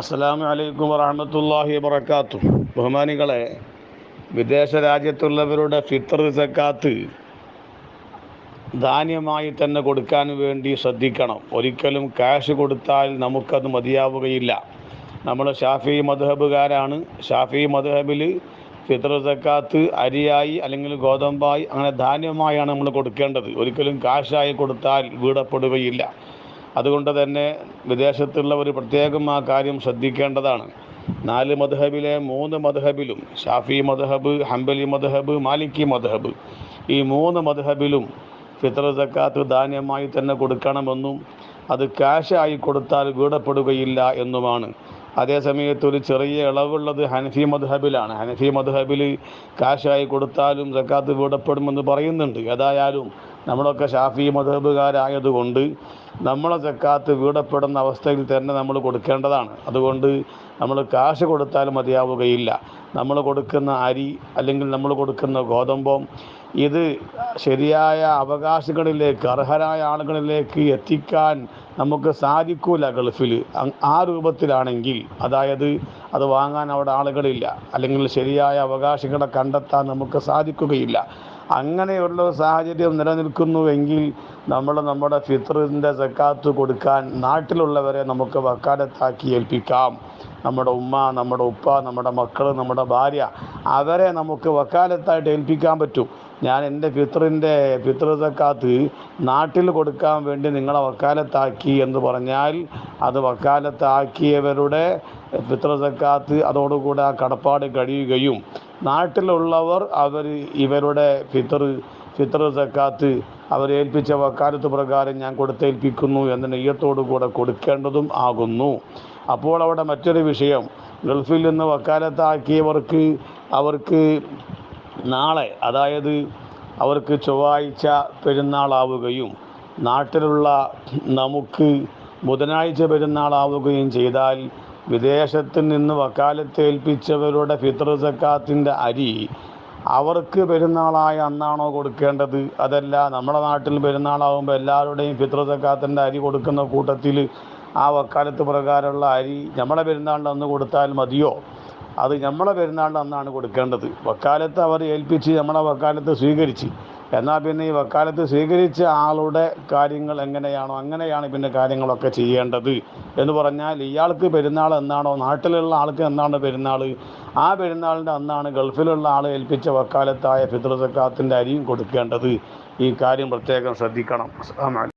അസ്സലാമു അലൈക്കും വറഹമത്തല്ലാഹി വബർക്കാത്തു ബഹുമാനികളെ വിദേശ രാജ്യത്തുള്ളവരുടെ ഫിത്തർ സക്കാത്ത് ധാന്യമായി തന്നെ കൊടുക്കാൻ വേണ്ടി ശ്രദ്ധിക്കണം. ഒരിക്കലും ക്യാഷ് കൊടുത്താൽ നമുക്കത് മതിയാവുകയില്ല. നമ്മൾ ഷാഫി മധുഹബുകാരാണ് ഷാഫി മധുഹബിൽ ഫിത്തർ സക്കാത്ത് അരിയായി അല്ലെങ്കിൽ ഗോതമ്പായി അങ്ങനെ ധാന്യമായാണ് നമ്മൾ കൊടുക്കേണ്ടത്. ഒരിക്കലും കാശായി കൊടുത്താൽ വീടപ്പെടുകയില്ല. അതുകൊണ്ട് തന്നെ വിദേശത്തുള്ളവർ പ്രത്യേകം ആ കാര്യം ശ്രദ്ധിക്കേണ്ടതാണ്. നാല് മദ്ഹബിലെ മൂന്ന് മദ്ഹബിലും ഷാഫി മദ്ഹബ് ഹംബലി മദ്ഹബ് മാലിക്കി മദ്ഹബ് ഈ മൂന്ന് മദ്ഹബിലും ഫിത്ര സക്കാത്ത് ധാന്യമായി തന്നെ കൊടുക്കണമെന്നും അത് ക്യാഷായി കൊടുത്താൽ വീടപ്പെടുകയില്ല എന്നുമാണ്. അതേസമയത്ത് ഒരു ചെറിയ ഇളവുള്ളത് ഹനഫി മദ്ഹബിലാണ്. ഹനഫി മദ്ഹബിൽ കാശായി കൊടുത്താലും സക്കാത്ത് വീടപ്പെടുമെന്ന് പറയുന്നുണ്ട്. ഏതായാലും നമ്മളൊക്കെ ഷാഫി മതബുകാരായതുകൊണ്ട് നമ്മളെ സക്കാത്ത് വീടപ്പെടുന്ന അവസ്ഥയിൽ തന്നെ നമ്മൾ കൊടുക്കേണ്ടതാണ്. അതുകൊണ്ട് നമ്മൾ കാശ് കൊടുത്താൽ മതിയാവുകയില്ല. നമ്മൾ കൊടുക്കുന്ന അരി അല്ലെങ്കിൽ നമ്മൾ കൊടുക്കുന്ന ഗോതമ്പം ഇത് ശരിയായ അവകാശങ്ങളിലേക്ക് അർഹരായ ആളുകളിലേക്ക് എത്തിക്കാൻ നമുക്ക് സാധിക്കൂല ഗൾഫിൽ ആ രൂപത്തിലാണെങ്കിൽ അതായത് അത് വാങ്ങാൻ അവിടെ ആളുകളില്ല. അല്ലെങ്കിൽ ശരിയായ അവകാശങ്ങളെ കണ്ടെത്താൻ നമുക്ക് സാധിക്കുകയില്ല. അങ്ങനെയുള്ള സാഹചര്യം നിലനിൽക്കുന്നുവെങ്കിൽ നമ്മൾ നമ്മുടെ ഫിത്റിന്റെ സക്കാത്ത് കൊടുക്കാൻ നാട്ടിലുള്ളവരെ നമുക്ക് വക്കാലത്താക്കി ഏൽപ്പിക്കാം. നമ്മുടെ ഉമ്മ നമ്മുടെ ഉപ്പ നമ്മുടെ മക്കൾ നമ്മുടെ ഭാര്യ അവരെ നമുക്ക് വക്കാലത്തായിട്ട് ഏൽപ്പിക്കാൻ പറ്റും. ഞാൻ എന്റെ ഫിത്റിന്റെ ഫിത്ർ സക്കാത്ത് നാട്ടിൽ കൊടുക്കാൻ വേണ്ടി നിങ്ങളെ വക്കാലത്താക്കി എന്ന് പറഞ്ഞാൽ അത് വക്കാലത്താക്കിയവരുടെ ഫിത്ർ സക്കാത്ത് അതോടുകൂടെ ആ കടപ്പാട് കഴിയുകയും നാട്ടിലുള്ളവർ അവർ ഇവരുടെ ഫിത്തർ ഫിത്തർ സക്കാത്ത് അവരേൽപ്പിച്ച വക്കാലത്ത് പ്രകാരം ഞാൻ കൊടുത്തേൽപ്പിക്കുന്നു എന്ന നെയ്യത്തോടു കൂടെ കൊടുക്കേണ്ടതും ആകുന്നു. അപ്പോൾ അവിടെ മറ്റൊരു വിഷയം ഗൾഫിൽ നിന്ന് വക്കാലത്താക്കിയവർക്ക് അവർക്ക് നാളെ അതായത് അവർക്ക് ചൊവ്വാഴ്ച പെരുന്നാളാവുകയും നാട്ടിലുള്ള നമുക്ക് ബുധനാഴ്ച പെരുന്നാളാവുകയും ചെയ്താൽ വിദേശത്ത് നിന്ന് വക്കാലത്തേൽപ്പിച്ചവരുടെ ഫിത്ർ സക്കാത്തിന്റെ അരി അവർക്ക് പെരുന്നാളായ അന്നാണോ കൊടുക്കേണ്ടത്? അതല്ല നമ്മുടെ നാട്ടിൽ പെരുന്നാളാകുമ്പോൾ എല്ലാവരുടെയും ഫിത്ർ സക്കാത്തിന്റെ അരി കൊടുക്കുന്ന കൂട്ടത്തിൽ ആ വക്കാലത്ത് പ്രകാരമുള്ള അരി നമ്മളെ പെരുന്നാളിന്റെ അന്ന് കൊടുത്താൽ മതിയോ? അത് നമ്മളെ പെരുന്നാളിന്റെ അന്നാണ് കൊടുക്കേണ്ടത്. വക്കാലത്ത് അവർ ഏൽപ്പിച്ച് നമ്മളെ വക്കാലത്ത് സ്വീകരിച്ച്. എന്നാൽ പിന്നെ ഈ വക്കാലത്ത് സ്വീകരിച്ച ആളുടെ കാര്യങ്ങൾ എങ്ങനെയാണോ അങ്ങനെയാണ് പിന്നെ കാര്യങ്ങളൊക്കെ ചെയ്യേണ്ടത് എന്ന് പറഞ്ഞാൽ ഇയാൾക്ക് പെരുന്നാൾ എന്നാണോ നാട്ടിലുള്ള ആൾക്ക് എന്നാണ് പെരുന്നാൾ? ആ പെരുന്നാളിന്റെ അന്നാണ് ഗൾഫിലുള്ള ആൾ ഏൽപ്പിച്ച വക്കാലത്തായ ഫിത്ര സക്കാത്തിന്റെ അരിയും കൊടുക്കേണ്ടത്. ഈ കാര്യം പ്രത്യേകം ശ്രദ്ധിക്കണം.